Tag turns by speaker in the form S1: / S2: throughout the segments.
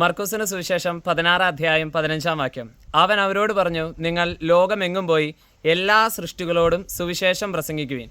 S1: മർക്കൂസിന് സുവിശേഷം പതിനാറാം അധ്യായം പതിനഞ്ചാം വാക്യം. അവൻ അവരോട് പറഞ്ഞു നിങ്ങൾ ലോകമെങ്ങും പോയി എല്ലാ സൃഷ്ടികളോടും സുവിശേഷം പ്രസംഗിക്കുവിൻ.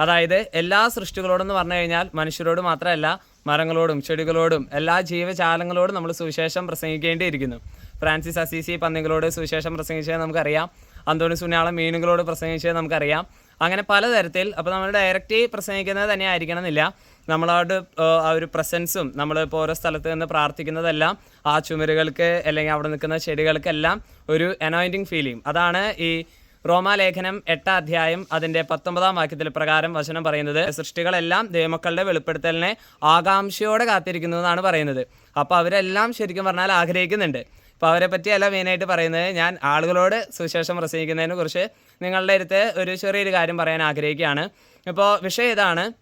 S1: അതായത് എല്ലാ സൃഷ്ടികളോടും എന്ന് പറഞ്ഞു കഴിഞ്ഞാൽ മനുഷ്യരോട് മാത്രമല്ല മരങ്ങളോടും ചെടികളോടും എല്ലാ ജീവജാലങ്ങളോടും നമ്മൾ സുവിശേഷം പ്രസംഗിക്കേണ്ടിയിരിക്കുന്നു. ഫ്രാൻസിസ് അസീസി പന്നികളോട് സുവിശേഷം പ്രസംഗിച്ചത് നമുക്കറിയാം. അന്തോണി സുനാളം മീനുകളോട് പ്രസംഗിച്ചത് നമുക്കറിയാം. അങ്ങനെ പലതരത്തിൽ അപ്പോൾ നമ്മൾ ഡയറക്റ്റ് പ്രസംഗിക്കുന്നത് തന്നെ ആയിരിക്കണം എന്നില്ല. നമ്മളോട് ആ ഒരു പ്രസൻസും നമ്മൾ ഇപ്പോൾ ഓരോ സ്ഥലത്ത് നിന്ന് പ്രാർത്ഥിക്കുന്നതെല്ലാം ആ ചുമരുകൾക്ക് അല്ലെങ്കിൽ അവിടെ നിൽക്കുന്ന ചെടികൾക്കെല്ലാം ഒരു അനോയിന്റിങ് ഫീലിംഗ് അതാണ് ഈ റോമാലേഖനം എട്ടാം അധ്യായം അതിന്റെ പത്തൊമ്പതാം വാക്യത്തിൽ പ്രകാരം വചനം പറയുന്നത്. സൃഷ്ടികളെല്ലാം ദൈവമക്കളുടെ വെളിപ്പെടുത്തലിനെ ആകാംക്ഷയോടെ കാത്തിരിക്കുന്നു എന്നാണ് പറയുന്നത്. അപ്പോൾ അവരെല്ലാം ശരിക്കും പറഞ്ഞാൽ ആഗ്രഹിക്കുന്നുണ്ട്. അപ്പോൾ അവരെ പറ്റിയല്ല മെയിനായിട്ട് പറയുന്നത്. ഞാൻ ആളുകളോട് സുശേഷം പ്രസംഗിക്കുന്നതിനെ കുറിച്ച് നിങ്ങളുടെ അടുത്ത് ഒരു ചെറിയൊരു കാര്യം പറയാൻ ആഗ്രഹിക്കുകയാണ്. ഇപ്പോൾ വിഷയം ഇതാണ്.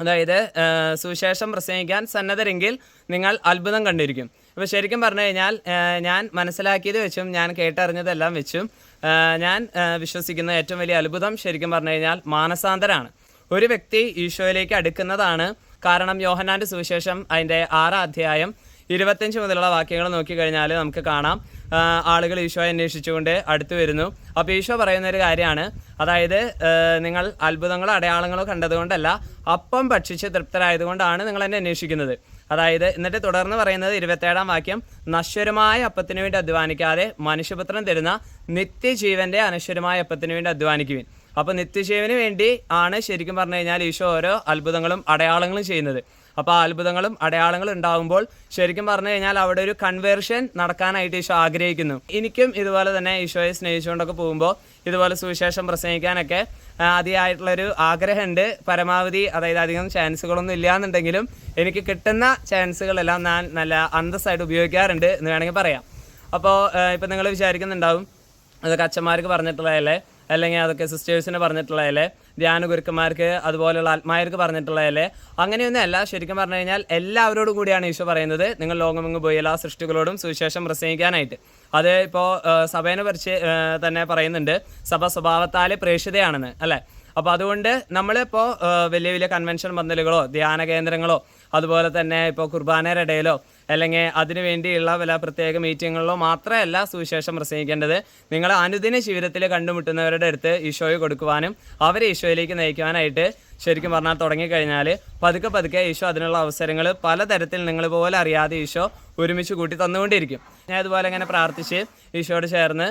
S1: അതായത് സുവിശേഷം പ്രസംഗിക്കാൻ സന്നദ്ധരെങ്കിൽ നിങ്ങൾ അത്ഭുതം കണ്ടിരിക്കും. ഇപ്പോൾ ശരിക്കും പറഞ്ഞു കഴിഞ്ഞാൽ ഞാൻ മനസ്സിലാക്കിയത് വെച്ചും ഞാൻ കേട്ടറിഞ്ഞതെല്ലാം വെച്ചും ഞാൻ വിശ്വസിക്കുന്ന ഏറ്റവും വലിയ അത്ഭുതം ശരിക്കും പറഞ്ഞു കഴിഞ്ഞാൽ മാനസാന്തരാണ്. ഒരു വ്യക്തി ഈശോയിലേക്ക് അടുക്കുന്നതാണ്. കാരണം യോഹനാന്റെ സുവിശേഷം അതിന്റെ ആറാം അധ്യായം ഇരുപത്തഞ്ച് മുതലുള്ള വാക്യങ്ങൾ നോക്കിക്കഴിഞ്ഞാൽ നമുക്ക് കാണാം. ആളുകൾ ഈശോയെ അന്വേഷിച്ചുകൊണ്ട് അടുത്തു വരുന്നു. അപ്പോൾ ഈശോ പറയുന്ന ഒരു കാര്യമാണ്. അതായത് നിങ്ങൾ അത്ഭുതങ്ങളോ അടയാളങ്ങളോ കണ്ടതുകൊണ്ടല്ല അപ്പം ഭക്ഷിച്ച് തൃപ്തരായതുകൊണ്ടാണ് നിങ്ങൾ എന്നെ അന്വേഷിക്കുന്നത്. അതായത് എന്നിട്ട് തുടർന്ന് പറയുന്നത് ഇരുപത്തേഴാം വാക്യം നശ്വരമായ അപ്പത്തിനു വേണ്ടി അധ്വാനിക്കാതെ മനുഷ്യപുത്രൻ തരുന്ന നിത്യജീവന്റെ അനശ്വരമായ അപ്പത്തിനു വേണ്ടി അധ്വാനിക്കുവിൻ. അപ്പോൾ നിത്യജീവന് വേണ്ടി ആണ് ശരിക്കും പറഞ്ഞു കഴിഞ്ഞാൽ ഈശോ ഓരോ അത്ഭുതങ്ങളും അടയാളങ്ങളും ചെയ്യുന്നത്. അപ്പോൾ അത്ഭുതങ്ങളും അടയാളങ്ങളും ഉണ്ടാകുമ്പോൾ ശരിക്കും പറഞ്ഞു കഴിഞ്ഞാൽ അവിടെ ഒരു കൺവേർഷൻ നടക്കാനായിട്ട് ഈശോ ആഗ്രഹിക്കുന്നു. എനിക്കും ഇതുപോലെ തന്നെ ഈശോയെ സ്നേഹിച്ചുകൊണ്ടൊക്കെ പോകുമ്പോൾ ഇതുപോലെ സുവിശേഷം പ്രസംഗിക്കാനൊക്കെ അതിയായിട്ടുള്ളൊരു ആഗ്രഹമുണ്ട്. പരമാവധി അതായത് അധികം ചാൻസുകളൊന്നും ഇല്ല എന്നുണ്ടെങ്കിലും എനിക്ക് കിട്ടുന്ന ചാൻസുകളെല്ലാം ഞാൻ നല്ല അന്തസ്സായിട്ട് ഉപയോഗിക്കാറുണ്ട് എന്ന് വേണമെങ്കിൽ പറയാം. അപ്പോൾ ഇപ്പം നിങ്ങൾ വിചാരിക്കുന്നുണ്ടാവും അതൊക്കെ അച്ഛന്മാർക്ക് പറഞ്ഞിട്ടുള്ളതല്ലേ? അല്ലെങ്കിൽ അതൊക്കെ സിസ്റ്റേഴ്സിന് പറഞ്ഞിട്ടുള്ളതല്ലേ ധ്യാന ഗുരുക്കന്മാർക്ക് അതുപോലെയുള്ള ആത്മാർക്ക് പറഞ്ഞിട്ടുള്ളതല്ലേ അങ്ങനെയൊന്നുമല്ല ശരിക്കും പറഞ്ഞു കഴിഞ്ഞാൽ എല്ലാവരോടും കൂടിയാണ് ഈശോ പറയുന്നത്. നിങ്ങൾ ലോകമെങ്ങ് പോയി എല്ലാ സൃഷ്ടികളോടും സുവിശേഷം പ്രസംഗിക്കാനായിട്ട്. അത് ഇപ്പോൾ സഭേനെ പറിച്ച് തന്നെ പറയുന്നുണ്ട്. സഭ സ്വഭാവത്താൽ പ്രേക്ഷിതയാണെന്ന് അല്ലേ? അപ്പോൾ അതുകൊണ്ട് നമ്മളിപ്പോൾ വലിയ വലിയ കൺവെൻഷൻ പന്തലുകളോ ധ്യാന കേന്ദ്രങ്ങളോ അതുപോലെ തന്നെ ഇപ്പോൾ കുർബാനയുടെ ഇടയിലോ അല്ലെങ്കിൽ അതിനു വേണ്ടിയുള്ള വല്ല പ്രത്യേക മീറ്റിങ്ങുകളിലോ മാത്രമല്ല സുവിശേഷം പ്രസംഗിക്കേണ്ടത്. നിങ്ങൾ അനുദിന ജീവിതത്തിൽ കണ്ടുമുട്ടുന്നവരുടെ അടുത്ത് ഈശോയെ കൊടുക്കുവാനും അവരെ ഈശോയിലേക്ക് നയിക്കുവാനായിട്ട് ശരിക്കും പറഞ്ഞാൽ തുടങ്ങിക്കഴിഞ്ഞാൽ പതുക്കെ പതുക്കെ ഈശോ അതിനുള്ള അവസരങ്ങൾ പലതരത്തിൽ നിങ്ങൾ പോലെ അറിയാതെ ഈശോ ഒരുമിച്ച് കൂട്ടി തന്നുകൊണ്ടിരിക്കും. ഞാൻ ഇതുപോലെ ഇങ്ങനെ പ്രാർത്ഥിച്ച് ഈശോയോട് ചേർന്ന്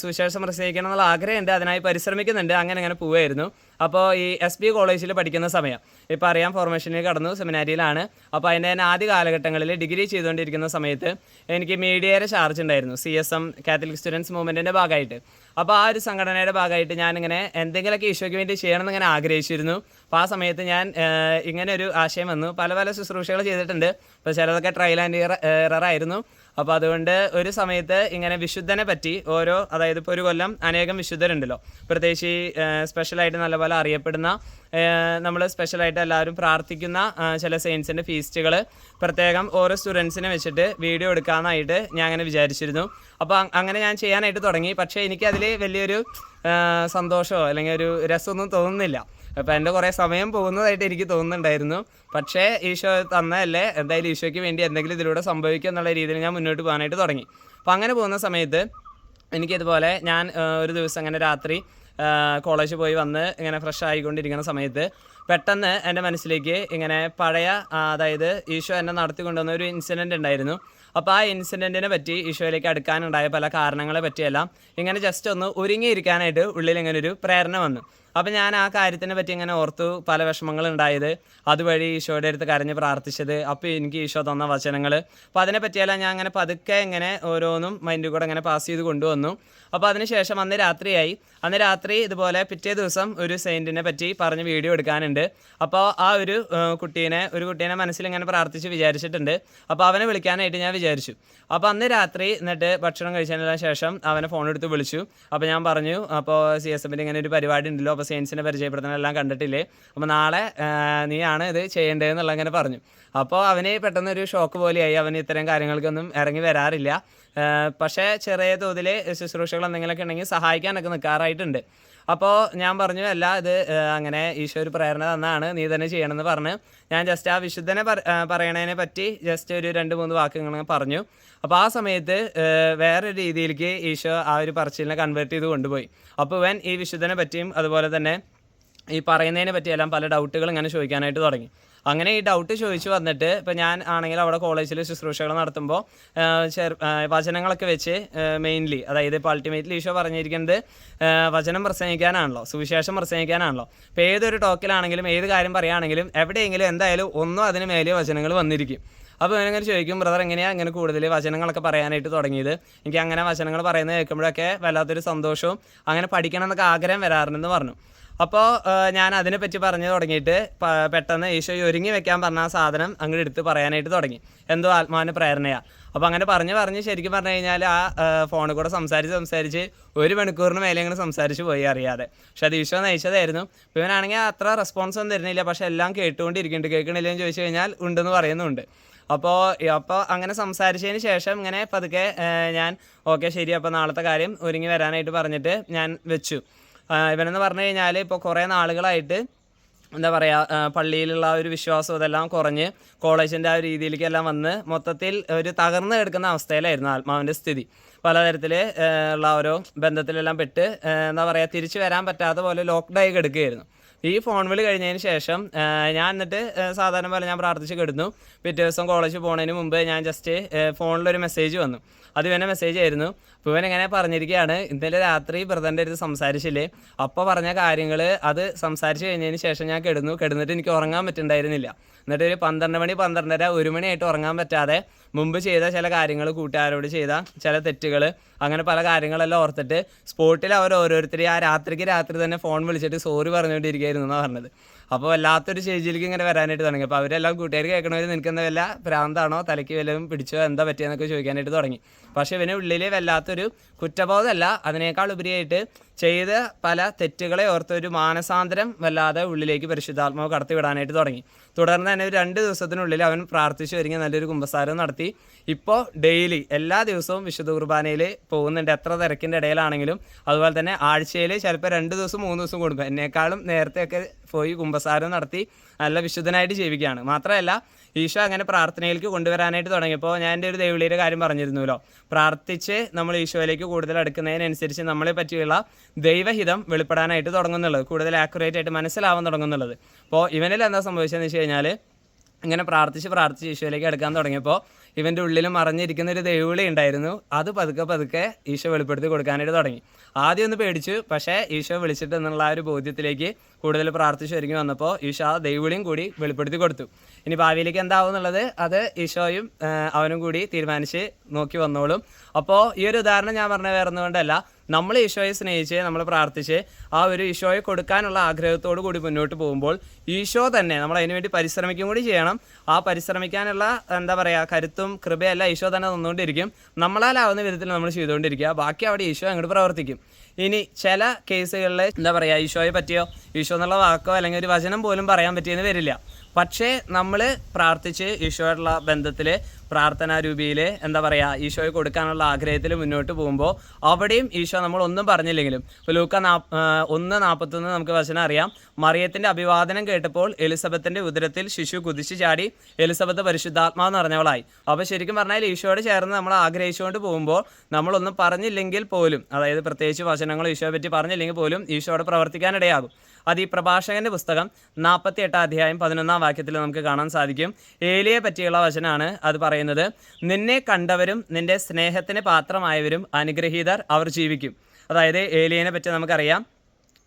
S1: സുവിശേഷം പ്രസംഗിക്കണം എന്നുള്ള ആഗ്രഹമുണ്ട് അതിനായി പരിശ്രമിക്കുന്നുണ്ട്. അങ്ങനെ അങ്ങനെ പോവുമായിരുന്നു അപ്പോൾ ഈ എസ് ബി കോളേജിൽ പഠിക്കുന്ന സമയം. ഇപ്പോൾ അറിയാം ഫോർമേഷനിൽ കടന്നു സെമിനാരിയിലാണ് അപ്പോൾ അതിന്റെ തന്നെ ആദ്യ കാലഘട്ടങ്ങളിൽ ഡിഗ്രി ചെയ്തുകൊണ്ടിരിക്കുന്ന സമയത്ത് എനിക്ക് മീഡിയയുടെ ചാർജ് ഉണ്ടായിരുന്നു C S M Catholic students മൂവ്മെന്റിന്റെ ഭാഗമായിട്ട്. അപ്പോൾ ആ ഒരു സംഘടനയുടെ ഭാഗമായിട്ട് ഞാനിങ്ങനെ എന്തെങ്കിലുമൊക്കെ ഈശോയ്ക്ക് വേണ്ടി ചെയ്യണമെന്ന് ഇങ്ങനെ ആഗ്രഹിച്ചിരുന്നു. അപ്പോൾ ആ സമയത്ത് ഞാൻ ഇങ്ങനെ ഒരു ആശയം വന്നു. പല പല ശുശ്രൂഷകൾ ചെയ്തിട്ടുണ്ട്. അപ്പോൾ ചിലതൊക്കെ ട്രയൽ ആൻഡ് എറർ ആയിരുന്നു. അപ്പോൾ അതുകൊണ്ട് ഒരു സമയത്ത് ഇങ്ങനെ വിശുദ്ധനെ പറ്റി ഓരോ അതായത് ഇപ്പോൾ ഒരു കൊല്ലം അനേകം വിശുദ്ധരുണ്ടല്ലോ. പ്രത്യേകിച്ച് ഈ, സ്പെഷ്യലായിട്ട് നല്ലപോലെ അറിയപ്പെടുന്ന നമ്മൾ സ്പെഷ്യലായിട്ട് എല്ലാവരും പ്രാർത്ഥിക്കുന്ന ചില സെയിൻസിന്റെ ഫീസ്റ്റുകൾ പ്രത്യേകം ഓരോ സ്റ്റുഡൻസിനെ വെച്ചിട്ട് വീഡിയോ എടുക്കാമെന്നായിട്ട് ഞാൻ അങ്ങനെ വിചാരിച്ചിരുന്നു. അപ്പോൾ അങ്ങനെ ഞാൻ ചെയ്യാനായിട്ട് തുടങ്ങി. പക്ഷേ എനിക്കതിൽ വലിയൊരു സന്തോഷമോ അല്ലെങ്കിൽ ഒരു രസമൊന്നും തോന്നുന്നില്ല. അപ്പോൾ എന്റെ കുറേ സമയം പോകുന്നതായിട്ട് എനിക്ക് തോന്നുന്നുണ്ടായിരുന്നു. പക്ഷേ ഈശോ തന്നതല്ലേ എന്തായാലും ഈശോയ്ക്ക് വേണ്ടി എന്തെങ്കിലും ഇതിലൂടെ സംഭവിക്കുക എന്നുള്ള രീതിയിൽ ഞാൻ മുന്നോട്ട് പോകാനായിട്ട് തുടങ്ങി. അപ്പോൾ അങ്ങനെ പോകുന്ന സമയത്ത് എനിക്കിതുപോലെ ഞാൻ ഒരു ദിവസം അങ്ങനെ രാത്രി കോളേജിൽ പോയി വന്ന് ഇങ്ങനെ ഫ്രഷ് ആയിക്കൊണ്ടിരിക്കുന്ന സമയത്ത് പെട്ടെന്ന് എന്റെ മനസ്സിലേക്ക് ഇങ്ങനെ പഴയ അതായത് ഈശോ എന്നെ നടത്തിക്കൊണ്ടുവന്ന ഒരു ഇൻസിഡന്റ് ഉണ്ടായിരുന്നു. അപ്പോൾ ആ ഇൻസിഡന്റിനെ പറ്റി ഈശോയിലേക്ക് അടുക്കാനുണ്ടായ പല കാരണങ്ങളെ പറ്റിയെല്ലാം ഇങ്ങനെ ജസ്റ്റ് ഒന്ന് ഒരുങ്ങിയിരിക്കാനായിട്ട് ഉള്ളിൽ ഇങ്ങനെ ഒരു പ്രേരണ വന്നു. അപ്പം ഞാൻ ആ കാര്യത്തിനെ പറ്റി ഇങ്ങനെ ഓർത്തു പല വിഷമങ്ങൾ ഉണ്ടായത്. അതുവഴി ഈശോയുടെ അടുത്ത് കരഞ്ഞ് പ്രാർത്ഥിച്ചത്. അപ്പോൾ എനിക്ക് ഈശോ തന്ന വചനങ്ങൾ അപ്പോൾ അതിനെ പറ്റിയെല്ലാം ഞാൻ അങ്ങനെ പതുക്കെ ഇങ്ങനെ ഓരോന്നും മൈൻഡിൽ കൂടെ ഇങ്ങനെ പാസ് ചെയ്ത് കൊണ്ടുവന്നു. അപ്പോൾ അതിനുശേഷം അന്ന് രാത്രിയായി. അന്ന് രാത്രി ഇതുപോലെ പിറ്റേ ദിവസം ഒരു സെയിന്റിനെ പറ്റി പറഞ്ഞ് വീഡിയോ എടുക്കാനുണ്ട്. അപ്പോൾ ആ ഒരു കുട്ടീനെ ഒരു കുട്ടീനെ മനസ്സിൽ ഇങ്ങനെ പ്രാർത്ഥിച്ച് വിചാരിച്ചിട്ടുണ്ട്. അപ്പോൾ അവനെ വിളിക്കാനായിട്ട് ഞാൻ വിചാരിച്ചു. അപ്പോൾ അന്ന് രാത്രി എന്നിട്ട് ഭക്ഷണം കഴിച്ചതിന് ശേഷം അവനെ ഫോൺ എടുത്ത് വിളിച്ചു. അപ്പോൾ ഞാൻ പറഞ്ഞു അപ്പോൾ സി എസ് എമ്മിന്റെ ഇങ്ങനെ ഒരു പരിപാടി ഉണ്ടല്ലോ അപ്പോൾ സയൻസിനെ പരിചയപ്പെടുത്തണമെല്ലാം കണ്ടിട്ടില്ലേ? അപ്പോൾ നാളെ നീയാണ് ഇത് ചെയ്യേണ്ടതെന്നുള്ള അങ്ങനെ പറഞ്ഞു. അപ്പോൾ അവന് പെട്ടെന്നൊരു ഷോക്ക് പോലെയായി. അവന് ഇത്തരം കാര്യങ്ങൾക്കൊന്നും ഇറങ്ങി വരാറില്ല. പക്ഷേ ചെറിയ തോതിൽ ശുശ്രൂഷകൾ എന്തെങ്കിലുമൊക്കെ ഉണ്ടെങ്കിൽ സഹായിക്കാനൊക്കെ നിൽക്കാറായിട്ടുണ്ട് അപ്പോൾ ഞാൻ പറഞ്ഞു അല്ല ഇത് അങ്ങനെ ഈശോ ഒരു പ്രേരണ തന്നാണ്. നീ തന്നെ ചെയ്യണമെന്ന് പറഞ്ഞ് ഞാൻ ജസ്റ്റ് ആ വിശുദ്ധനെ പറയണതിനെ പറ്റി ജസ്റ്റ് ഒരു രണ്ട് മൂന്ന് വാക്കുകൾ പറഞ്ഞു. അപ്പോൾ ആ സമയത്ത് വേറെ രീതിയിലേക്ക് ഈശോ ആ ഒരു പറച്ചിലിനെ കൺവേർട്ട് ചെയ്ത് കൊണ്ടുപോയി. അപ്പോൾ ഇവൻ ഈ വിശുദ്ധനെ പറ്റിയും അതുപോലെ തന്നെ ഈ പറയുന്നതിനെ പറ്റിയെല്ലാം പല ഡൗട്ടുകൾ ഇങ്ങനെ ചോദിക്കാനായിട്ട് തുടങ്ങി. അങ്ങനെ ഈ ഡൗട്ട് ചോദിച്ചു വന്നിട്ട് ഇപ്പം ഞാൻ ആണെങ്കിൽ അവിടെ കോളേജിൽ ശുശ്രൂഷകൾ നടത്തുമ്പോൾ വചനങ്ങളൊക്കെ വെച്ച് മെയിൻലി അതായത് ഇപ്പോൾ അൾട്ടിമേറ്റ്ലി ഈശോ പറഞ്ഞിരിക്കുന്നത് വചനം പ്രസംഗിക്കാനാണല്ലോ സുവിശേഷം പ്രസംഗിക്കാനാണല്ലോ. ഇപ്പോൾ ഏതൊരു ടോക്കിലാണെങ്കിലും ഏത് കാര്യം പറയുകയാണെങ്കിലും എവിടെയെങ്കിലും എന്തായാലും ഒന്നും അതിന് മേലെ വചനങ്ങൾ വന്നിരിക്കും. അപ്പോൾ ഞാനിങ്ങനെ ചോദിക്കും ബ്രദർ എങ്ങനെയാണ് അങ്ങനെ കൂടുതൽ വചനങ്ങളൊക്കെ പറയാനായിട്ട് തുടങ്ങിയത്? എനിക്ക് അങ്ങനെ വചനങ്ങൾ പറയുന്നത് കേൾക്കുമ്പോഴൊക്കെ വല്ലാത്തൊരു സന്തോഷവും അങ്ങനെ പഠിക്കണം എന്നൊക്കെ ആഗ്രഹം വരാറുണ്ടെന്ന് പറഞ്ഞു. അപ്പോൾ ഞാൻ അതിനെപ്പറ്റി പറഞ്ഞു തുടങ്ങിയിട്ട് പെട്ടെന്ന് ഈശോ ഒരുങ്ങി വെക്കാൻ പറഞ്ഞ ആ സാധനം അങ്ങോട്ട് എടുത്ത് പറയാനായിട്ട് തുടങ്ങി. എന്തോ ആത്മാവിന് പ്രേരണയാണ് അപ്പോൾ അങ്ങനെ പറഞ്ഞ് പറഞ്ഞ് ശരിക്കും പറഞ്ഞു കഴിഞ്ഞാൽ ആ ഫോണിൽ കൂടെ സംസാരിച്ച് സംസാരിച്ച് ഒരു മണിക്കൂറിന് മേലെ അങ്ങനെ സംസാരിച്ച് പോയി അറിയാതെ. പക്ഷെ അത് ഈശോ നയിച്ചതായിരുന്നു. ഇവനാണെങ്കിൽ അത്ര റെസ്പോൺസ് ഒന്നും തരുന്നില്ല. പക്ഷെ എല്ലാം കേട്ടുകൊണ്ടിരിക്കുന്നുണ്ട്. കേൾക്കണില്ലെന്ന് ചോദിച്ചു കഴിഞ്ഞാൽ ഉണ്ടെന്ന് പറയുന്നുണ്ട്. അപ്പോൾ അപ്പോൾ അങ്ങനെ സംസാരിച്ചതിന് ശേഷം ഇങ്ങനെ പതുക്കെ ഞാൻ ഓക്കെ ശരി. അപ്പോൾ നാളത്തെ കാര്യം ഒരുങ്ങി വരാനായിട്ട് പറഞ്ഞിട്ട് ഞാൻ വെച്ചു. ഇവനെന്ന് പറഞ്ഞു കഴിഞ്ഞാൽ ഇപ്പോൾ കുറേ നാളുകളായിട്ട് എന്താ പറയുക പള്ളിയിലുള്ള ഒരു വിശ്വാസം ഇതെല്ലാം കുറഞ്ഞ് കോളേജിന്റെ ആ ഒരു രീതിയിലേക്കെല്ലാം വന്ന് മൊത്തത്തിൽ ഒരു തകർന്നു കിടക്കുന്ന അവസ്ഥയിലായിരുന്നു ആത്മാവിന്റെ സ്ഥിതി. പലതരത്തിൽ ഉള്ള ഓരോ ബന്ധത്തിലെല്ലാം പെട്ട് എന്താ പറയുക തിരിച്ചു വരാൻ പറ്റാത്ത പോലെ ലോക്ക്ഡായി കിടക്കുകയായിരുന്നു. ഈ ഫോൺ വിളി കഴിഞ്ഞതിന് ശേഷം ഞാൻ എന്നിട്ട് സാധാരണ പോലെ ഞാൻ പ്രാർത്ഥിച്ച് കിടന്നു. പിറ്റേ ദിവസം കോളേജിൽ പോകുന്നതിന് മുമ്പ് ഞാൻ ജസ്റ്റ് ഫോണിലൊരു മെസ്സേജ് വന്നു. അത് ഇവനെ മെസ്സേജ് ആയിരുന്നു. അപ്പോൾ ഇവൻ ഇങ്ങനെ പറഞ്ഞിരിക്കുകയാണ് ഇന്നലെ രാത്രി ബ്രദറിന്റെ അടുത്ത് സംസാരിച്ചില്ലേ? അപ്പോൾ പറഞ്ഞ കാര്യങ്ങൾ അത് സംസാരിച്ച് കഴിഞ്ഞതിന് ശേഷം ഞാൻ കിടന്നു. കിടന്നിട്ട് എനിക്ക് ഉറങ്ങാൻ പറ്റുന്നുണ്ടായിരുന്നില്ല എന്നിട്ട് ഒരു പന്ത്രണ്ട് മണി പന്ത്രണ്ടര ഒരു മണിയായിട്ട് ഉറങ്ങാൻ പറ്റാതെ മുമ്പ് ചെയ്ത ചില കാര്യങ്ങൾ കൂട്ടുകാരോട് ചെയ്ത ചില തെറ്റുകൾ അങ്ങനെ പല കാര്യങ്ങളെല്ലാം ഓർത്തിട്ട് സ്പോട്ടിൽ അവർ ഓരോരുത്തരെയും ആ രാത്രിക്ക് രാത്രി തന്നെ ഫോൺ വിളിച്ചിട്ട് സോറി പറഞ്ഞുകൊണ്ടിരിക്കുകയായിരുന്നു എന്നാണ് പറഞ്ഞത്. അപ്പോൾ വല്ലാത്തൊരു സ്റ്റേജിലേക്ക് ഇങ്ങനെ വരാനായിട്ട് തുടങ്ങി. അപ്പോൾ അവരെല്ലാം കൂട്ടുകാർ കേൾക്കണവർ നിൽക്കുന്ന വല്ല ഭ്രാന്താണോ? തലയ്ക്ക് വല്ലതും പിടിച്ചോ? എന്താ പറ്റിയെന്നൊക്കെ ചോദിക്കാനായിട്ട് തുടങ്ങി. പക്ഷേ ഇവന് ഉള്ളിൽ വല്ലാത്തൊരു കുറ്റബോധമല്ല. അതിനേക്കാൾ ഉപരിയായിട്ട് ചെയ്ത പല തെറ്റുകളെ ഓർത്ത് ഒരു മാനസാന്തരം വല്ലാതെ ഉള്ളിലേക്ക് പരിശുദ്ധാത്മാവ് കടത്തിവിടാനായിട്ട് തുടങ്ങി. തുടർന്ന് തന്നെ ഒരു രണ്ട് ദിവസത്തിനുള്ളിൽ അവൻ പ്രാർത്ഥിച്ചു ഒരുങ്ങി നല്ലൊരു കുമ്പസാരം നടത്തി. ഇപ്പോൾ ഡെയിലി എല്ലാ ദിവസവും വിശുദ്ധ കുർബാനയിൽ പോകുന്നുണ്ട്. എത്ര തിരക്കിന്റെ ഇടയിലാണെങ്കിലും അതുപോലെ തന്നെ ആഴ്ചയിൽ ചിലപ്പോൾ രണ്ട് ദിവസം മൂന്ന് ദിവസം കൂടുമ്പോൾ എന്നേക്കാളും നേരത്തെയൊക്കെ പോയി കുമ്പസാരം നടത്തി നല്ല വിശുദ്ധനായിട്ട് ജീവിക്കുകയാണ്. മാത്രമല്ല ഈശോ അങ്ങനെ പ്രാർത്ഥനയിലേക്ക് കൊണ്ടുവരാനായിട്ട് തുടങ്ങിയപ്പോൾ ഞാൻ എന്റെ ഒരു ദൈവളിയുടെ കാര്യം പറഞ്ഞിരുന്നല്ലോ. പ്രാർത്ഥിച്ച് നമ്മൾ ഈശോയിലേക്ക് കൂടുതൽ അടുക്കുന്നതിനനുസരിച്ച് നമ്മളെ പറ്റിയുള്ള ദൈവഹിതം വെളിപ്പെടാനായിട്ട് തുടങ്ങുന്നുള്ളത് കൂടുതൽ ആക്യുറേറ്റ് ആയിട്ട് മനസ്സിലാവാൻ തുടങ്ങുന്നുള്ളത്. അപ്പോൾ ഇവനിൽ എന്താ സംഭവിച്ചതെന്ന് വെച്ച് കഴിഞ്ഞാൽ ഇങ്ങനെ പ്രാർത്ഥിച്ച് പ്രാർത്ഥിച്ച് ഈശോയിലേക്ക് എടുക്കാൻ തുടങ്ങിയപ്പോൾ ഇവന്റെ ഉള്ളിൽ മറഞ്ഞിരിക്കുന്ന ഒരു ദൈവവിളി ഉണ്ടായിരുന്നു. അത് പതുക്കെ പതുക്കെ ഈശോ വെളിപ്പെടുത്തി കൊടുക്കാനായിട്ട് തുടങ്ങി. ആദ്യം ഒന്ന് പേടിച്ചു പക്ഷേ ഈശോ വിളിച്ചിട്ട് എന്നുള്ള ആ ഒരു ബോധ്യത്തിലേക്ക് കൂടുതൽ പ്രാർത്ഥിച്ചു ഒരുങ്ങി വന്നപ്പോൾ ഈശോ ആ ദൈവവിളിയും കൂടി വെളിപ്പെടുത്തി കൊടുത്തു. ഇനി ഭാവിയിലേക്ക് എന്താവും എന്നുള്ളത് അത് ഈശോയും അവനും കൂടി തീരുമാനിച്ച് നോക്കി വന്നോളും. അപ്പോൾ ഈ ഒരു ഉദാഹരണം ഞാൻ പറഞ്ഞ വേറെ ഒന്നുകൊണ്ടല്ല നമ്മൾ ഈശോയെ സ്നേഹിച്ച് നമ്മൾ പ്രാർത്ഥിച്ച് ആ ഒരു ഈശോയെ കൊടുക്കാനുള്ള ആഗ്രഹത്തോടു കൂടി മുന്നോട്ട് പോകുമ്പോൾ ഈശോ തന്നെ നമ്മൾ അതിനു വേണ്ടി പരിശ്രമിക്കും കൂടി ചെയ്യണം. ആ പരിശ്രമിക്കാനുള്ള എന്താ പറയുക കരുത്തും കൃപയല്ല ഈശോ തന്നെ തന്നുകൊണ്ടിരിക്കും. നമ്മളാലാവുന്ന വിധത്തിൽ നമ്മൾ ചെയ്തുകൊണ്ടിരിക്കുക. ബാക്കി അവിടെ ഈശോ അങ്ങോട്ട് പ്രവർത്തിക്കും. ഇനി ചില കേസുകളിൽ എന്താ പറയുക ഈശോയെ പറ്റിയോ ഈശോ എന്നുള്ള വാക്കോ അല്ലെങ്കിൽ ഒരു വചനം പോലും പറയാൻ പറ്റിയെന്ന് വരില്ല. പക്ഷേ നമ്മൾ പ്രാർത്ഥിച്ച് ഈശോയുള്ള ബന്ധത്തിൽ പ്രാർത്ഥനാ രൂപയിൽ എന്താ പറയുക ഈശോയെ കൊടുക്കാനുള്ള ആഗ്രഹത്തിൽ മുന്നോട്ട് പോകുമ്പോൾ അവിടെയും ഈശോ നമ്മൾ ഒന്നും പറഞ്ഞില്ലെങ്കിലും ലൂക്ക നാ ഒന്ന് നാൽപ്പത്തൊന്ന് നമുക്ക് വചനം അറിയാം. മറിയത്തിന്റെ അഭിവാദനം കേട്ടപ്പോൾ എലിസബത്തിന്റെ ഉദരത്തിൽ ശിശു കുതിച്ചു ചാടി എലിസബത്ത് പരിശുദ്ധാത്മാവ് നിറഞ്ഞവളായി. അപ്പോൾ ശരിക്കും പറഞ്ഞാൽ ഈശോയോട് ചേർന്ന് നമ്മൾ ആഗ്രഹിച്ചുകൊണ്ട് പോകുമ്പോൾ നമ്മളൊന്നും പറഞ്ഞില്ലെങ്കിൽ പോലും അതായത് പ്രത്യേകിച്ച് വചനങ്ങൾ ഈശോയെ പറ്റി പറഞ്ഞില്ലെങ്കിൽ പോലും ഈശോയോട് പ്രവർത്തിക്കാനിടയാകും അത് ഈ പ്രഭാഷകന്റെ പുസ്തകം നാൽപ്പത്തി എട്ടാം അധ്യായം പതിനൊന്നാം വാക്യത്തിൽ നമുക്ക് കാണാൻ സാധിക്കും. ഏലിയെ പറ്റിയുള്ള വചനാണ് അത് പറയുന്നത്. നിന്നെ കണ്ടവരും നിന്റെ സ്നേഹത്തിന് പാത്രമായവരും അനുഗ്രഹീതർ അവർ ജീവിക്കും. അതായത് ഏലിയനെ പറ്റി നമുക്കറിയാം.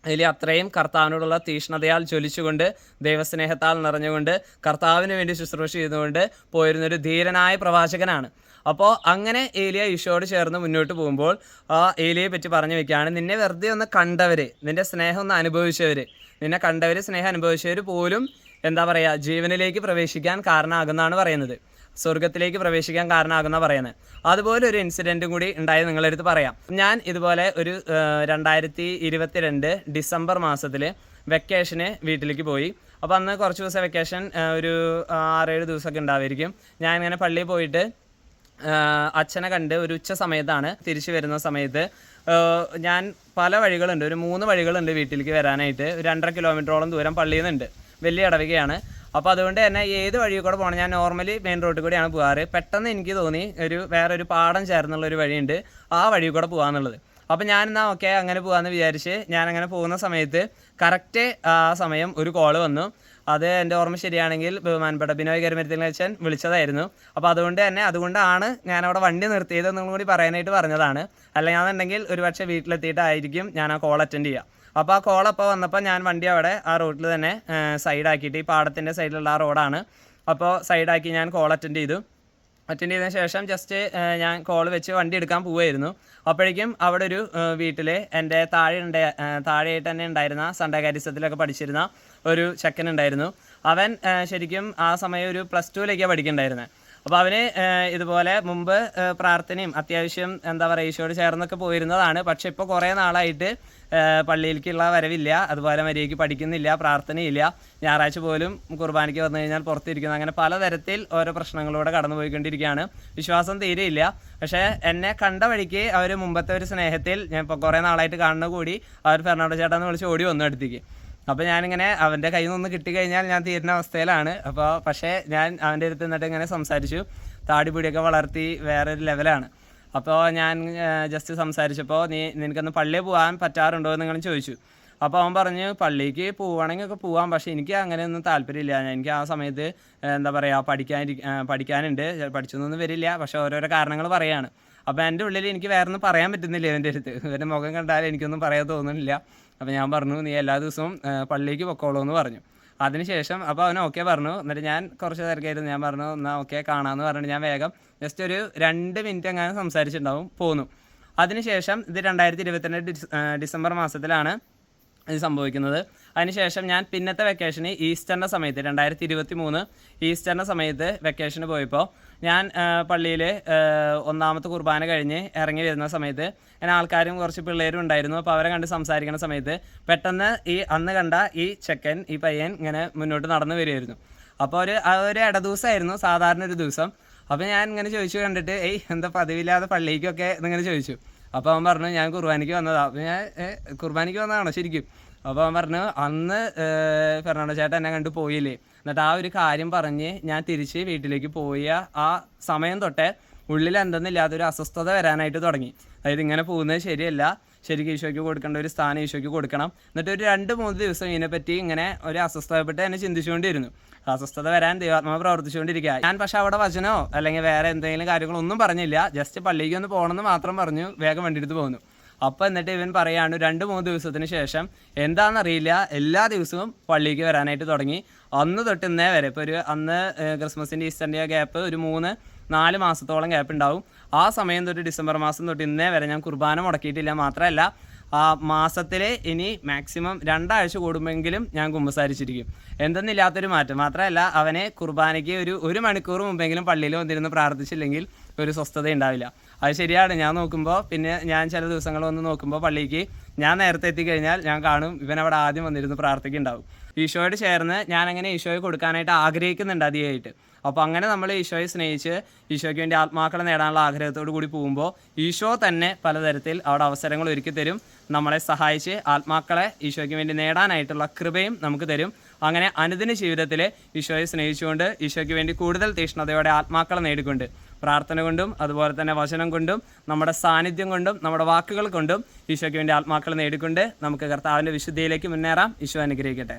S1: ഏലി അത്രയും കർത്താവിനോടുള്ള തീഷ്ണതയാൽ ജ്വലിച്ചുകൊണ്ട് ദൈവസ്നേഹത്താൽ നിറഞ്ഞുകൊണ്ട് കർത്താവിന് വേണ്ടി ശുശ്രൂഷ ചെയ്തുകൊണ്ട് പോയിരുന്നൊരു ധീരനായ പ്രവാചകനാണ്. അപ്പോൾ അങ്ങനെ ഏലിയ ഈശോയോട് ചേർന്ന് മുന്നോട്ട് പോകുമ്പോൾ ആ ഏലിയെ പറ്റി പറഞ്ഞു വെക്കുകയാണ് നിന്നെ വെറുതെ ഒന്ന് കണ്ടവർ നിന്റെ സ്നേഹം ഒന്ന് അനുഭവിച്ചവർ നിന്നെ കണ്ടവർ സ്നേഹം അനുഭവിച്ചവർ പോലും എന്താ പറയുക ജീവനിലേക്ക് പ്രവേശിക്കാൻ കാരണമാകുന്നതാണ് പറയുന്നത്. സ്വർഗത്തിലേക്ക് പ്രവേശിക്കാൻ കാരണമാകുന്ന പറയുന്നത്. അതുപോലെ ഒരു ഇൻസിഡന്റും കൂടി ഉണ്ടായി നിങ്ങളുടെ അടുത്ത് പറയാം. ഞാൻ ഇതുപോലെ ഒരു രണ്ടായിരത്തി ഇരുപത്തിരണ്ട് ഡിസംബർ മാസത്തിൽ വെക്കേഷന് വീട്ടിലേക്ക് പോയി. അപ്പോൾ അന്ന് കുറച്ച് ദിവസം വെക്കേഷൻ ഒരു ആറേഴ് ദിവസമൊക്കെ ഉണ്ടാവുമായിരിക്കും ഞാൻ ഇങ്ങനെ പള്ളിയിൽ പോയിട്ട് അച്ഛനെ കണ്ട് ഒരു ഉച്ച സമയത്താണ് തിരിച്ചു വരുന്ന സമയത്ത് ഞാൻ പല വഴികളുണ്ട് ഒരു മൂന്ന് വഴികളുണ്ട് വീട്ടിലേക്ക് വരാനായിട്ട് രണ്ടര കിലോമീറ്ററോളം ദൂരം പള്ളിയിൽ നിന്നുണ്ട് വലിയ ഇടവകയാണ്. അപ്പോൾ അതുകൊണ്ട് തന്നെ ഏത് വഴി കൂടെ പോകണം ഞാൻ നോർമലി മെയിൻ റോഡിൽ കൂടെയാണ് പോകാറ്. പെട്ടെന്ന് എനിക്ക് തോന്നി ഒരു വേറൊരു പാടം ചേർന്നുള്ള ഒരു വഴിയുണ്ട് ആ വഴി കൂടെ പോകാന്നുള്ളത്. അപ്പം ഞാൻ എന്നാൽ ഓക്കെ അങ്ങനെ പോകാമെന്ന് വിചാരിച്ച് ഞാൻ അങ്ങനെ പോകുന്ന സമയത്ത് കറക്റ്റ് ആ സമയം ഒരു കോൾ വന്നു. അത് എന്റെ ഓർമ്മ ശരിയാണെങ്കിൽ ബഹുമാനപ്പെട്ട ബിനോയ് കരിമരത്തിൽ അച്ഛൻ വിളിച്ചതായിരുന്നു. അപ്പോൾ അതുകൊണ്ട് തന്നെ അതുകൊണ്ടാണ് ഞാൻ അവിടെ വണ്ടി നിർത്തിയത് എന്നും കൂടി പറയാനായിട്ട് പറഞ്ഞതാണ്. അല്ലെങ്കിൽ ഒരുപക്ഷെ ഒരു പക്ഷേ വീട്ടിലെത്തിയിട്ടായിരിക്കും ഞാൻ ആ കോൾ അറ്റൻഡ് ചെയ്യുക. അപ്പോൾ ആ കോൾ അപ്പോൾ വന്നപ്പോൾ ഞാൻ വണ്ടി അവിടെ ആ റോഡിൽ തന്നെ സൈഡാക്കിയിട്ട് ഈ പാടത്തിന്റെ സൈഡിലുള്ള ആ റോഡാണ് അപ്പോൾ സൈഡാക്കി ഞാൻ കോൾ അറ്റൻഡ് ചെയ്തു. അറ്റൻഡ് ചെയ്തതിന് ശേഷം ജസ്റ്റ് ഞാൻ കോൾ വെച്ച് വണ്ടി എടുക്കാൻ പോവുമായിരുന്നു അപ്പോഴേക്കും അവിടെ ഒരു വീട്ടിൽ എന്റെ താഴെ ഉണ്ട് താഴെയായിട്ട് തന്നെ ഉണ്ടായിരുന്ന സൺഡേ കാരിസത്തിലൊക്കെ പഠിച്ചിരുന്ന ഒരു ചെക്കൻ ഉണ്ടായിരുന്നു. അവൻ ശരിക്കും ആ സമയം ഒരു പ്ലസ് ടുവിലേക്കാണ് പഠിക്കണ്ടായിരുന്നത് അപ്പോൾ അവന് ഇതുപോലെ മുമ്പ് പ്രാർത്ഥനയും അത്യാവശ്യം എന്താ പറയുക ഈശോട് ചേർന്നൊക്കെ പോയിരുന്നതാണ്. പക്ഷെ ഇപ്പോൾ കുറേ നാളായിട്ട് പള്ളിയിലേക്കുള്ള വരവില്ല. അതുപോലെ മര്യാദയ്ക്ക് പഠിക്കുന്നില്ല പ്രാർത്ഥനയില്ല. ഞായറാഴ്ച പോലും കുർബാനയ്ക്ക് വന്നു കഴിഞ്ഞാൽ പുറത്തിരിക്കുന്നു. അങ്ങനെ പലതരത്തിൽ ഓരോ പ്രശ്നങ്ങളിലൂടെ കടന്നുപോയിക്കൊണ്ടിരിക്കുകയാണ്. വിശ്വാസം തീരെയില്ല. പക്ഷേ എന്നെ കണ്ട വഴിക്ക് അവർ മുമ്പത്തെ ഒരു സ്നേഹത്തിൽ ഞാൻ ഇപ്പോൾ കുറേ നാളായിട്ട് കാണുന്ന കൂടി അവർ ഫെർണാണ്ടോ ചേട്ടാന്ന് വിളിച്ച് ഓടി വന്നു അടുത്തേക്ക്. അപ്പോൾ ഞാനിങ്ങനെ അവന്റെ കയ്യിൽ നിന്ന് കിട്ടിക്കഴിഞ്ഞാൽ ഞാൻ തീരുന്ന അവസ്ഥയിലാണ്. അപ്പോൾ പക്ഷേ ഞാൻ അവന്റെ അടുത്ത് നിന്നിട്ട് ഇങ്ങനെ സംസാരിച്ചു. താടി പിടിയൊക്കെ വളർത്തി വേറെ ഒരു ലെവലാണ്. അപ്പോൾ ഞാൻ ജസ്റ്റ് സംസാരിച്ചപ്പോൾ നീ നിനക്കൊന്ന് പള്ളിയിൽ പോകാൻ പറ്റാറുണ്ടോ എന്ന് നിങ്ങൾ ചോദിച്ചു. അപ്പോൾ അവൻ പറഞ്ഞു പള്ളിക്ക് പോവുകയാണെങ്കിൽ ഒക്കെ പോവാം. പക്ഷേ എനിക്ക് അങ്ങനെയൊന്നും താല്പര്യമില്ല. എനിക്ക് ആ സമയത്ത് എന്താ പറയുക പഠിക്കാൻ പഠിക്കാനുണ്ട്. പഠിച്ചൊന്നും വരില്ല. പക്ഷേ ഓരോരോ കാരണങ്ങൾ പറയാണ്. അപ്പോൾ എന്റെ ഉള്ളിൽ എനിക്ക് വേറെ ഒന്നും പറയാൻ പറ്റുന്നില്ല ഇവന്റെ അടുത്ത്. ഇവന്റെ മുഖം കണ്ടാൽ എനിക്കൊന്നും പറയാൻ തോന്നുന്നില്ല. അപ്പോൾ ഞാൻ പറഞ്ഞു നീ എല്ലാ ദിവസവും പള്ളിക്ക് പൊക്കോളൂ എന്ന് പറഞ്ഞു. അതിനുശേഷം അപ്പോൾ അവൻ ഓക്കെ പറഞ്ഞു. എന്നിട്ട് ഞാൻ കുറച്ച് തിരക്കായിരുന്നു. ഞാൻ പറഞ്ഞു എന്നാൽ ഓക്കെ കാണാമെന്ന് പറഞ്ഞിട്ട് ഞാൻ വേഗം ജസ്റ്റ് ഒരു രണ്ട് മിനിറ്റ് അങ്ങനെ സംസാരിച്ചിട്ടുണ്ടാവും പോന്നു. അതിനുശേഷം ഇത് രണ്ടായിരത്തി ഇരുപത്തിരണ്ട് ഡിസംബർ മാസത്തിലാണ് ഇത് സംഭവിക്കുന്നത്. അതിനുശേഷം ഞാൻ പിന്നത്തെ വെക്കേഷന് ഈസ്റ്ററിന്റെ സമയത്ത് രണ്ടായിരത്തി ഇരുപത്തി മൂന്ന് ഈസ്റ്ററിന്റെ സമയത്ത് വെക്കേഷന് പോയപ്പോൾ ഞാൻ പള്ളിയിൽ ഒന്നാമത്തെ കുർബാന കഴിഞ്ഞ് ഇറങ്ങി വരുന്ന സമയത്ത് ഞാൻ ആൾക്കാരും കുറച്ച് പിള്ളേരും ഉണ്ടായിരുന്നു. അപ്പോൾ അവരെ കണ്ട് സംസാരിക്കുന്ന സമയത്ത് പെട്ടെന്ന് ഈ അന്ന് കണ്ട ഈ ചെക്കൻ ഈ പയ്യൻ ഇങ്ങനെ മുന്നോട്ട് നടന്നു വരുമായിരുന്നു അപ്പോൾ ഒരു ഒരു ഇട ഇടദിവസമായിരുന്നു സാധാരണ ഒരു ദിവസം. അപ്പോൾ ഞാൻ ഇങ്ങനെ ചോദിച്ചു കണ്ടിട്ട് ഏയ് എന്താ പതിവില്ലാതെ പള്ളിക്കൊക്കെ? എന്നിങ്ങനെ ചോദിച്ചു. അപ്പോൾ അവൻ പറഞ്ഞു ഞാൻ കുർബാനയ്ക്ക് വന്നതാ. അപ്പോൾ ഞാൻ "ഏ, കുർബാനയ്ക്ക് വന്നതാണോ? ശരിക്കും. അപ്പോൾ അവൻ പറഞ്ഞു അന്ന് ഫെർണാണ്ടോ ചേട്ടൻ എന്നെ കണ്ടു പോയില്ലേ? എന്നിട്ട് ആ ഒരു കാര്യം പറഞ്ഞ് ഞാൻ തിരിച്ച് വീട്ടിലേക്ക് പോയ ആ സമയം തൊട്ടേ ഉള്ളിൽ എന്തെന്നില്ലാത്തൊരു അസ്വസ്ഥത വരാനായിട്ട് തുടങ്ങി. അതായത് ഇങ്ങനെ പോകുന്നത് ശരിയല്ല. ശരിക്കും ഈശോയ്ക്ക് കൊടുക്കേണ്ട ഒരു സ്ഥാനം ഈശോയ്ക്ക് കൊടുക്കണം. എന്നിട്ട് ഒരു രണ്ട് മൂന്ന് ദിവസം ഇതിനെപ്പറ്റി ഇങ്ങനെ ഒരു അസ്വസ്ഥതപ്പെട്ട് എന്നെ ചിന്തിച്ചുകൊണ്ടിരുന്നു. അസ്വസ്ഥത വരാൻ ദൈവാത്മാവ് പ്രവർത്തിച്ചുകൊണ്ടിരിക്കുക. ഞാൻ പക്ഷെ അവിടെ വചനോ അല്ലെങ്കിൽ വേറെ എന്തെങ്കിലും കാര്യങ്ങളൊന്നും പറഞ്ഞില്ല. ജസ്റ്റ് പള്ളിക്ക് ഒന്ന് പോകണമെന്ന് മാത്രം പറഞ്ഞു വേഗം വണ്ടി എടുത്ത് പോകുന്നു അപ്പം എന്നിട്ട് ഇവൻ പറയാണ് രണ്ട് മൂന്ന് ദിവസത്തിന് ശേഷം എന്താണെന്നറിയില്ല. എല്ലാ ദിവസവും പള്ളിക്ക് വരാനായിട്ട് തുടങ്ങി. അന്ന് തൊട്ട് ഇന്നേ വരെ. ഇപ്പോൾ ഒരു അന്ന് ക്രിസ്മസിന്റെ ഈസ്റ്ററിന്റെ ഗ്യാപ്പ് ഒരു മൂന്ന് നാല് മാസത്തോളം ഗ്യാപ്പ് ഉണ്ടാവും. ആ സമയം തൊട്ട് ഡിസംബർ മാസം തൊട്ട് ഇന്നേ വരെ ഞാൻ കുർബാന മുടക്കിയിട്ടില്ല. മാത്രമല്ല ആ മാസത്തിൽ ഇനി മാക്സിമം രണ്ടാഴ്ച കൂടുമെങ്കിലും ഞാൻ കുമ്പസാരിച്ചിരിക്കും. എന്തെന്നില്ലാത്തൊരു മാറ്റം. മാത്രമല്ല അവനെ കുർബാനയ്ക്ക് ഒരു ഒരു മണിക്കൂർ മുമ്പെങ്കിലും പള്ളിയിൽ വന്നിരുന്ന് പ്രാർത്ഥിച്ചില്ലെങ്കിൽ ഒരു സ്വസ്ഥത ഉണ്ടാവില്ല അത് ശരിയാണ്. ഞാൻ നോക്കുമ്പോൾ പിന്നെ ഞാൻ ചില ദിവസങ്ങൾ വന്ന് നോക്കുമ്പോൾ പള്ളിക്ക് ഞാൻ നേരത്തെ എത്തിക്കഴിഞ്ഞാൽ ഞാൻ കാണും ഇവൻ അവിടെ ആദ്യം വന്നിരുന്ന് പ്രാർത്ഥിക്കുന്നുണ്ടാവും. ഈശോയോട് ചേർന്ന് ഞാൻ അങ്ങനെ ഈശോയെ കൊടുക്കാനായിട്ട് ആഗ്രഹിക്കുന്നുണ്ട് അതിയായിട്ട്. അപ്പോൾ അങ്ങനെ നമ്മൾ ഈശോയെ സ്നേഹിച്ച് ഈശോയ്ക്ക് വേണ്ടി ആത്മാക്കളെ നേടാനുള്ള ആഗ്രഹത്തോടു കൂടി പോകുമ്പോൾ ഈശോ തന്നെ പലതരത്തിൽ അവിടെ അവസരങ്ങൾ ഒരുക്കി തരും. നമ്മളെ സഹായിച്ച് ആത്മാക്കളെ ഈശോയ്ക്ക് വേണ്ടി നേടാനായിട്ടുള്ള കൃപയും നമുക്ക് തരും. അങ്ങനെ അനുദിന ജീവിതത്തിൽ ഈശോയെ സ്നേഹിച്ചുകൊണ്ട് ഈശോയ്ക്ക് വേണ്ടി കൂടുതൽ തീഷ്ണതയോടെ ആത്മാക്കളെ നേടിക്കൊണ്ട് പ്രാർത്ഥന കൊണ്ടും അതുപോലെ തന്നെ വചനം കൊണ്ടും നമ്മുടെ സാന്നിധ്യം കൊണ്ടും നമ്മുടെ വാക്കുകൾ കൊണ്ടും ഈശോയ്ക്ക് വേണ്ടി ആത്മാക്കളെ നേടിക്കൊണ്ട് നമുക്ക് കർത്താവിന്റെ വിശുദ്ധിയിലേക്ക് മുന്നേറാം. ഈശോ അനുഗ്രഹിക്കട്ടെ.